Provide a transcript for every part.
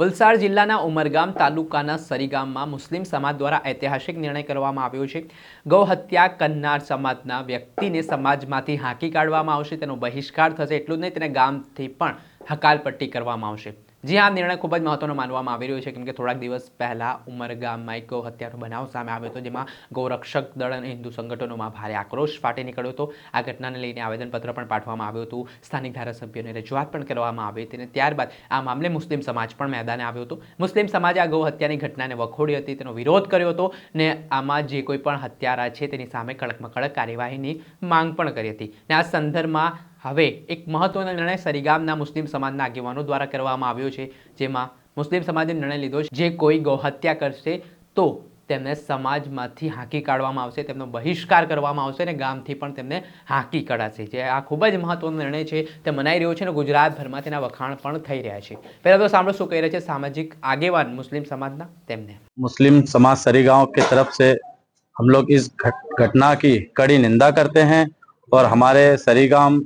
વલસાડ જિલ્લાના ઉમરગામ તાલુકાના સરીગામમાં મુસ્લિમ સમાજ દ્વારા ઐતિહાસિક નિર્ણય કરવામાં આવ્યો છે. ગૌ હત્યા કરનાર સમાજના વ્યક્તિને સમાજમાંથી હાંકી કાઢવામાં આવશે, તેનો બહિષ્કાર થશે, એટલું જ નહીં, તેને ગામથી પણ હકાલપટ્ટી કરવામાં આવશે. જી આ નિર્ણય ખૂબ જ મહત્વનો માનવામાં આવી રહ્યો છે કેમ કે થોડાક દિવસ પહેલાં ઉમરગામ એક હત્યાનો બનાવ સામે આવ્યો હતો, જેમાં ગૌરક્ષક દળ અને હિન્દુ સંગઠનોમાં ભારે આક્રોશ ફાટી નીકળ્યો હતો. આ ઘટનાને લઈને આવેદનપત્ર પણ પાઠવવામાં આવ્યું હતું. સ્થાનિક ધારાસભ્યોને રજૂઆત પણ કરવામાં આવી હતી અને ત્યારબાદ આ મામલે મુસ્લિમ સમાજ પણ મેદાને આવ્યો હતો. મુસ્લિમ સમાજે આ ગૌ હત્યાની ઘટનાને વખોડી હતી, તેનો વિરોધ કર્યો હતો ને આમાં જે કોઈ પણ હત્યારા છે, તેની સામે કડકમાં કડક કાર્યવાહીની માંગ પણ કરી હતી. ને આ સંદર્ભમાં હવે એક મહત્વનો નિર્ણય સરીગામના મુસ્લિમ સમાજના આગેવાનો દ્વારા કરવામાં આવ્યો છે જેમાં મુસ્લિમ સમાજે નિર્ણય લીધો છે જે કોઈ ગૌહત્યા કરશે તો તેમને સમાજમાંથી હાંકી કાઢવામાં આવશે તેમનો બહિષ્કાર કરવામાં આવશે અને ગામથી પણ તેમને હાંકી કાઢાશે જે આ ખૂબ જ મહત્વનો નિર્ણય છે તે મનાઈ રહ્યો છે અને ગુજરાતભરમાં તેના વખાણ પણ થઈ રહ્યા છે પહેલાં તો સાંભળો શું કહી રહ્યા છે સામાજિક આગેવાન મુસ્લિમ સમાજના તેમને मुस्लिम समाज सरी गांव की तरफ से हम लोग इस घट- घटना की कड़ी निंदा करते हैं और हमारे सरी गांव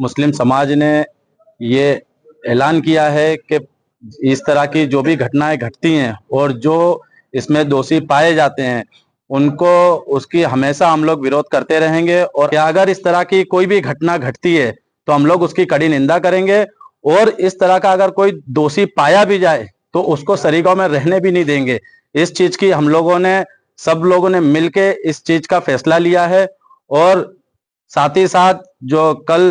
मुस्लिम समाज ने ये ऐलान किया है कि इस तरह की जो भी घटनाएँ घटती हैं और जो इसमें दोषी पाए जाते हैं, उनको उसकी हमेशा हम लोग विरोध करते रहेंगे और अगर इस तरह की कोई भी घटना घटती है तो हम लोग उसकी कड़ी निंदा करेंगे और इस तरह का अगर कोई दोषी पाया भी जाए तो उसको सरीगांव में रहने भी नहीं देंगे। इस चीज़ की हम लोगों ने, सब लोगों ने मिलके इस चीज़ का फैसला लिया है और साथ ही साथ जो कल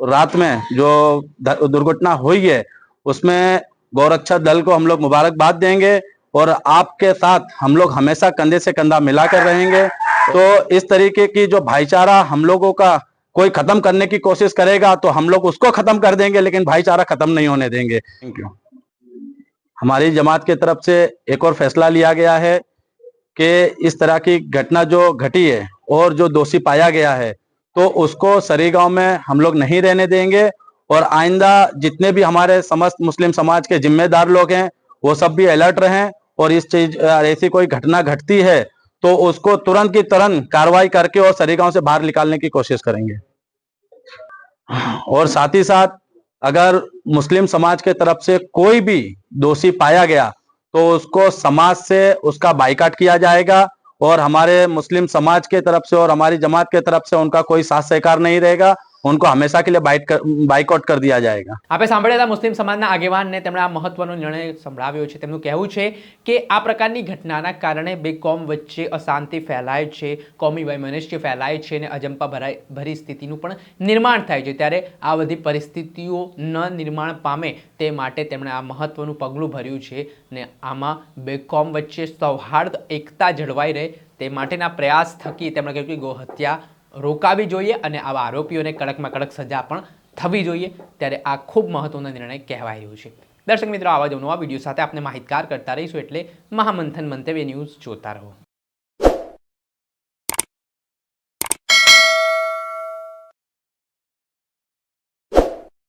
रात में जो दुर्घटना हुई है उसमें गौरक्षा दल को हम लोग मुबारकबाद देंगे और आपके साथ हम लोग हमेशा कंधे से कंधा मिलाकर रहेंगे। तो इस तरीके की जो भाईचारा हम लोगों का कोई खत्म करने की कोशिश करेगा तो हम लोग उसको खत्म कर देंगे लेकिन भाईचारा खत्म नहीं होने देंगे। थैंक यू हमारी जमात की तरफ़ से एक और फैसला लिया गया है कि इस तरह की घटना जो घटी है और जो दोषी पाया गया है तो उसको सरी गाँव में हम लोग नहीं रहने देंगे। और आइंदा जितने भी हमारे समस्त मुस्लिम समाज के जिम्मेदार लोग हैं, वो सब भी अलर्ट रहें और इस चीज़ ऐसी कोई घटना घटती है तो उसको तुरंत की तुरंत कार्रवाई करके और सरी गाँव से बाहर निकालने की कोशिश करेंगे। और साथ ही साथ, अगर मुस्लिम समाज के तरफ़ से कोई भी दोषी पाया गया तो उसको समाज से उसका बाइकाट किया जाएगा और हमारे मुस्लिम समाज के तरफ से और हमारी जमात के तरफ से उनका कोई साथ सहकार नहीं रहेगा उनको हमेशा के लिए बाइट कर, बाइकआउट कर दिया जाएगा આપણે સાંભળ્યા હતા મુસ્લિમ સમાજના આગેવાનને તેમણે આ મહત્વનો નિર્ણય સંભળાવ્યો છે તેમનું કહેવું છે કે આ પ્રકારની ઘટનાના કારણે બે કોમ વચ્ચે અશાંતિ ફેલાય છે કોમી વૈમનસ્ય ફેલાય છે અને અજંપા ભરાય ભરી સ્થિતિનું પણ નિર્માણ થાય છે ત્યારે આ બધી પરિસ્થિતિઓ ન નિર્માણ પામે તે માટે તેમણે આ મહત્વનું પગલું ભર્યું છે ને આમાં બે કોમ વચ્ચે સૌહાર્દ એકતા જળવાઈ રહે તે માટેના પ્રયાસ થકી તેમણે કહ્યું કે ગૌહત્યા રોકાવી જોઈએ અને આવા આરોપીઓને કડકમાં કડક સજા પણ થવી જોઈએ ત્યારે આ ખૂબ મહત્વનો નિર્ણય કહેવાય રહ્યો છે. દર્શક મિત્રો, આવા જ નવા વીડિયો સાથે આપણે માહિતગાર કરતા રહીશું એટલે મહામંથન મંતવ્ય ન્યૂઝ જોતા રહો.